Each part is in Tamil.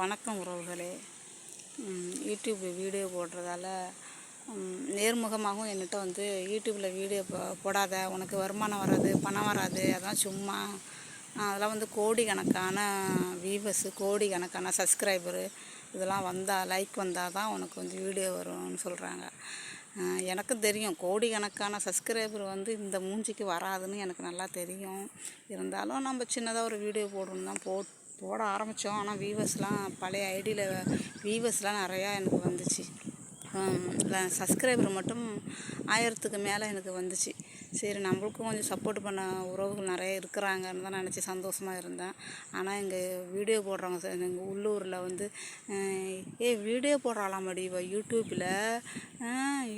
வணக்கம் உறவுகளே. ம், யூடியூப் வீடியோ போடுறதால நேர்முகமாகவும் என்கிட்ட வந்து யூடியூப்பில் வீடியோ போ போடாத உனக்கு வருமானம் வராது பணம் வராது அதெல்லாம் சும்மா. அதெல்லாம் வந்து கோடிக்கணக்கான வியூவர்ஸு கோடிக்கணக்கான சப்ஸ்கிரைபரு இதெல்லாம் வந்தால் லைக் வந்தால் தான் உனக்கு வந்து வீடியோ வரும்னு சொல்கிறாங்க எனக்கும் தெரியும். கோடிக்கணக்கான சப்ஸ்கிரைபர் வந்து இந்த மூஞ்சிக்கு வராதுன்னு எனக்கு நல்லா தெரியும். இருந்தாலும் நம்ம சின்னதாக ஒரு வீடியோ போடணும் தான் போட் போட ஆரம்பித்தோம். ஆனால் வீவர்ஸ்லாம் பழைய ஐடியில் வீவர்ஸ்லாம் நிறையா எனக்கு வந்துச்சு. சப்ஸ்கிரைபர் மட்டும் ஆயிரத்துக்கு மேலே எனக்கு வந்துச்சு. சரி நம்மளுக்கும் கொஞ்சம் சப்போர்ட் பண்ண உறவுகள் நிறைய இருக்கிறாங்கன்னு தான் நினச்சி சந்தோஷமாக இருந்தேன். ஆனால் எங்கள் வீடியோ போடுறவங்க சார் எங்கள் உள்ளூரில் வந்து ஏ வீடியோ போடுறாளாம் போடுறாளாமடி இவ யூடியூப்பில்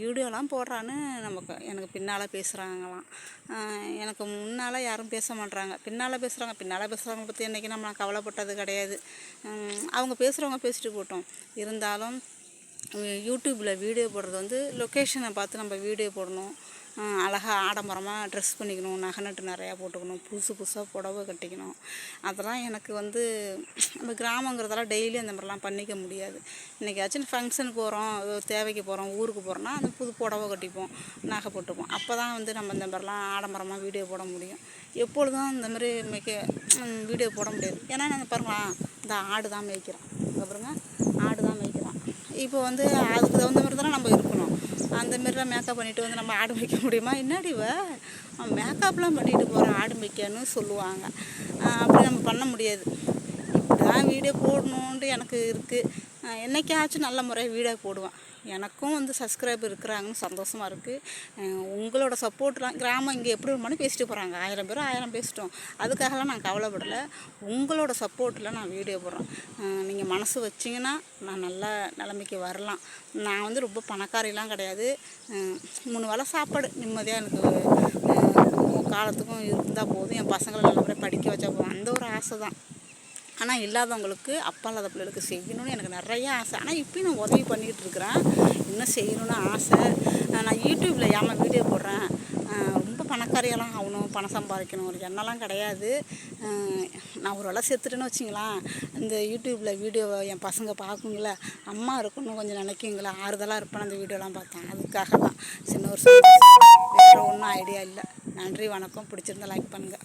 வீடியோலாம் போடுறான்னு நமக்கு எனக்கு பின்னால் பேசுகிறாங்களாம் எனக்கு முன்னால் யாரும் பேச மாட்றாங்க. பின்னால் பேசுகிறாங்க பின்னால் பேசுகிறவங்க பற்றி என்றைக்கு நம்ம கவலைப்பட்டது கிடையாது. அவங்க பேசுகிறவங்க பேசிட்டு போட்டோம். இருந்தாலும் யூடியூப்பில் வீடியோ போடுறது வந்து லொக்கேஷனை பார்த்து நம்ம வீடியோ போடணும். அழகாக ஆடம்பரமாக ட்ரெஸ் பண்ணிக்கணும் நகை நட்டு நிறையா போட்டுக்கணும் புதுசு புதுசாக புடவை கட்டிக்கணும். அதெல்லாம் எனக்கு வந்து நம்ம கிராமங்கிறதெல்லாம் டெய்லி அந்த மாதிரிலாம் பண்ணிக்க முடியாது. இன்றைக்காச்சும் ஃபங்க்ஷனுக்கு போகிறோம் தேவைக்கு போகிறோம் ஊருக்கு போகிறோன்னா அந்த புது புடவை கட்டிப்போம் நகை போட்டுப்போம். அப்போ தான் வந்து நம்ம இந்த மாதிரிலாம் ஆடம்பரமாக வீடியோ போட முடியும். எப்பொழுதும் இந்த மாதிரி மேய்க்க வீடியோ போட முடியாது. ஏன்னா நான் பாருங்களா இந்த ஆடு தான் மேய்க்கிறோம் இங்கே பாருங்க ஆடு தான் மேய்க்கிறோம் இப்போ வந்து அதுக்கு தகுந்த மாதிரி தானே நம்ம இருக்கணும் அந்த மாதிரிலாம் மேக்கப் பண்ணிட்டு வந்து நம்ம ஆடு மேய்க்க முடியுமா? என்னடிவ மேக்கப்லாம் பண்ணிட்டு போகிற ஆடு மேய்க்கன்னு சொல்லுவாங்க. அப்படி நம்ம பண்ண முடியாது. நான் வீடியோ போடணுன்ட்டு எனக்கு இருக்குது என்னைக்காச்சும் நல்ல முறையாக வீடியோ போடுவேன். எனக்கும் வந்து சப்ஸ்கிரைப் இருக்கிறாங்கன்னு சந்தோஷமாக இருக்குது உங்களோட சப்போர்ட்லாம் கிராமம் இங்கே எப்படி மணி பேசிட்டு போகிறாங்க ஆயிரம் பேர் ஆயிரம் பேசிட்டோம். அதுக்காகலாம் நான் கவலைப்படலை. உங்களோட சப்போர்ட்டில் நான் வீடியோ போடுறேன். நீங்கள் மனசு வச்சிங்கன்னா நான் நல்ல நிலைமைக்கு வரலாம். நான் வந்து ரொம்ப பணக்காரிலாம் கிடையாது. மூணு வேளை சாப்பாடு நிம்மதியாக எனக்கு காலத்துக்கும் இருந்தால் போதும். என் பசங்களை நல்லபடியாக படிக்க வச்சா போதும். அந்த ஒரு ஆசை தான் ஆனால் இல்லாதவங்களுக்கு அப்பா இல்லாத பிள்ளைகளுக்கு செய்யணும்னு எனக்கு நிறைய ஆசை. ஆனால் இப்போயும் நான் உதவி பண்ணிக்கிட்டு இருக்கிறேன். இன்னும் செய்யணும்னு ஆசை. நான் யூடியூப்பில் ஏமா வீடியோ போடுறேன். ரொம்ப பணக்காரியெல்லாம் ஆகணும் பணம் சம்பாதிக்கணும். ஒரு எண்ணெல்லாம் கிடையாது. நான் ஒரு வேலை செத்துட்டேன்னு வச்சிங்களேன். இந்த யூடியூப்பில் வீடியோவை என் பசங்க பார்க்குங்கள அம்மா இருக்கணும் கொஞ்சம் நினைக்குங்களா ஆறுதலாக இருப்பேன் அந்த வீடியோலாம் பார்த்தேன். அதுக்காக தான். சின்ன ஒரு வேறு ஒன்றும் ஐடியா இல்லை. நன்றி வணக்கம். பிடிச்சிருந்தா லைக் பண்ணுங்கள்